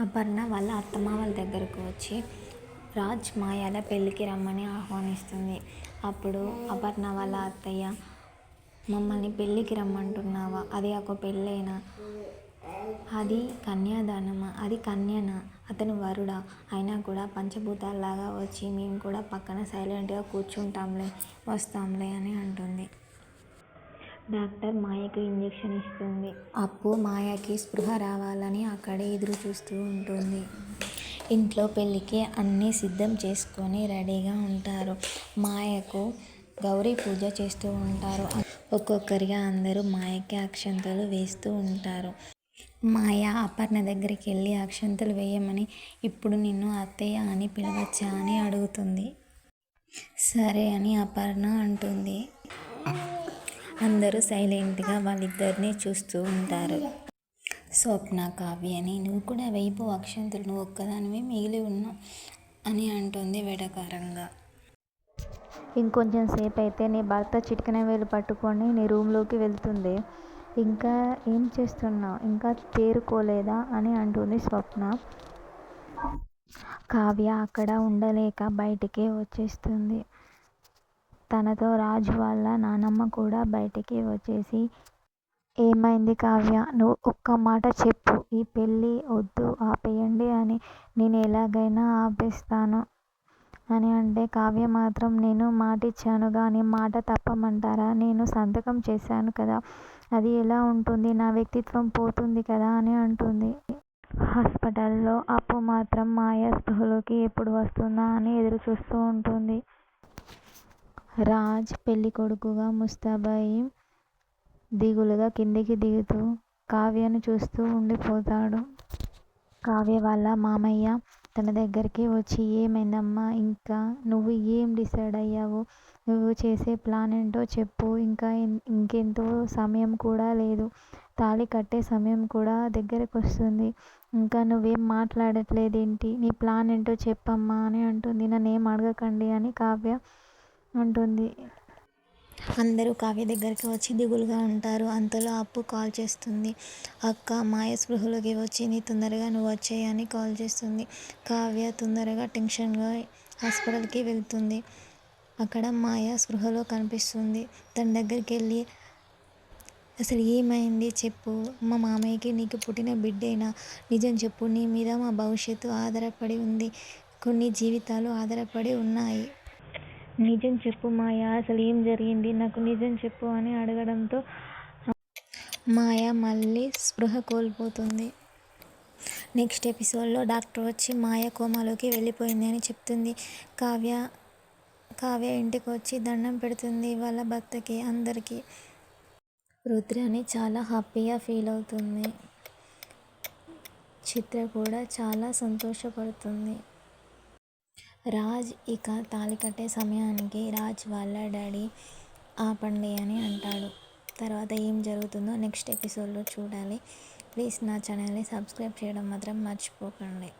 అపర్ణ వాళ్ళ అత్తమామల దగ్గరకు వచ్చి రాజ్ మాయాల పెళ్ళికి రమ్మని ఆహ్వానిస్తుంది. అప్పుడు అపర్ణ వాళ్ళ అత్తయ్య మమ్మల్ని పెళ్ళికి రమ్మంటున్నావా? అది ఒక పెళ్ళేనా? అది కన్యాదానమా? అది కన్యనా? అతను వరుడా? అయినా కూడా పంచభూతాలలాగా వచ్చి మేము కూడా పక్కన సైలెంట్గా కూర్చుంటాంలే వస్తాంలే అని అంటుంది. డాక్టర్ మాయకు ఇంజెక్షన్ ఇస్తుంది. అప్పు మాయకి స్పృహ రావాలని అక్కడే ఎదురు చూస్తూ ఉంటుంది. ఇంట్లో పెళ్ళికి అన్నీ సిద్ధం చేసుకొని రెడీగా ఉంటారు. మాయకు గౌరీ పూజ చేస్తూ ఉంటారు. ఒక్కొక్కరిగా అందరూ మాయకి అక్షంతలు వేస్తూ ఉంటారు. మాయ అపర్ణ దగ్గరికి వెళ్ళి అక్షంతలు వేయమని ఇప్పుడు నిన్ను అత్తయ్య అని పిలవచ్చా అని అడుగుతుంది. సరే అని అపర్ణ అంటుంది. అందరూ సైలెంట్గా వాళ్ళిద్దరిని చూస్తూ ఉంటారు. స్వప్న కావ్యని నువ్వు కూడా వైపు అక్షంతులు నువ్వు ఒక్కదానివే మిగిలి ఉన్నావు అని అంటుంది వెడకారంగా ఇంకొంచెం సేపు అయితే నీ భర్త చిటికన వేలు పట్టుకొని నీ రూమ్లోకి వెళ్తుంది. ఇంకా ఏం చేస్తున్నావు? ఇంకా తేరుకోలేదా అని అంటుంది స్వప్న. కావ్య అక్కడ ఉండలేక బయటికే వచ్చేస్తుంది. తనతో రాజు వాళ్ళ నానమ్మ కూడా బయటికి వచ్చేసి ఏమైంది కావ్య? నువ్వు ఒక్క మాట చెప్పు. ఈ పెళ్ళి వద్దు ఆపేయండి అని నేను ఎలాగైనా ఆపేస్తాను అని అంటే కావ్య మాత్రం నేను మాట ఇచ్చాను కానీ మాట తప్పమంటారా? నేను సంతకం చేశాను కదా. అది ఎలా ఉంటుంది? నా వ్యక్తిత్వం పోతుంది కదా అని అంటుంది. హాస్పిటల్లో అప్పు మాత్రం మాయా స్పృహలోకి ఎప్పుడు వస్తుందా అని ఎదురు చూస్తూ ఉంటుంది. రాజ్ పెళ్ళి కొడుకుగా ముస్తాబాయి దిగులుగా కిందికి దిగుతూ కావ్యను చూస్తూ ఉండిపోతాడు. కావ్య వాళ్ళ మామయ్య తన దగ్గరికి వచ్చి ఏమైందమ్మా? ఇంకా నువ్వు ఏం డిసైడ్ అయ్యావు? నువ్వు చేసే ప్లాన్ ఏంటో చెప్పు. ఇంకా ఇంకెంతో సమయం కూడా లేదు. తాళి కట్టే సమయం కూడా దగ్గరకు వస్తుంది. ఇంకా నువ్వేం మాట్లాడట్లేదేంటి? నీ ప్లాన్ ఏంటో చెప్పమ్మా అని అంటుంది. నన్ను ఏం అడగకండి అని కావ్య అంటుంది. అందరూ కావ్య దగ్గరికి వచ్చి దిగులుగా ఉంటారు. అంతలో అప్పు కాల్ చేస్తుంది. అక్క మాయ స్పృహలోకి వచ్చి నీ తొందరగా నువ్వు వచ్చేయని కాల్ చేస్తుంది. కావ్య తొందరగా టెన్షన్గా హాస్పిటల్కి వెళ్తుంది. అక్కడ మాయ స్పృహలో కనిపిస్తుంది. తన దగ్గరికి వెళ్ళి అసలు ఏమైంది? చెప్పు. మా మామయ్యకి నీకు పుట్టిన బిడ్డేనా? నిజం చెప్పు. నీ మీద మా భవిష్యత్తు ఆధారపడి ఉంది. కొన్ని జీవితాలు ఆధారపడి ఉన్నాయి. నిజం చెప్పు మాయ అసలు ఏం జరిగింది? నాకు నిజం చెప్పు అని అడగడంతో మాయ మళ్ళీ స్పృహ కోల్పోతుంది. నెక్స్ట్ ఎపిసోడ్లో డాక్టర్ వచ్చి మాయ కోమాలోకి వెళ్ళిపోయింది అని చెప్తుంది. కావ్య కావ్య ఇంటికి వచ్చి దండం పెడుతుంది వాళ్ళ భర్తకి అందరికీ. రుద్రాని చాలా హ్యాపీగా ఫీల్ అవుతుంది. చిత్ర కూడా చాలా సంతోషపడుతుంది. రాజ్ ఇక తాళి కట్టే సమయానికి రాజ్ వాళ్ళ డాడీ ఆపండి అని అంటాడు. తర్వాత ఏం జరుగుతుందో నెక్స్ట్ ఎపిసోడ్లో చూడాలి. ప్లీజ్ నా ఛానల్ని సబ్స్క్రైబ్ చేయడం మాత్రం మర్చిపోకండి.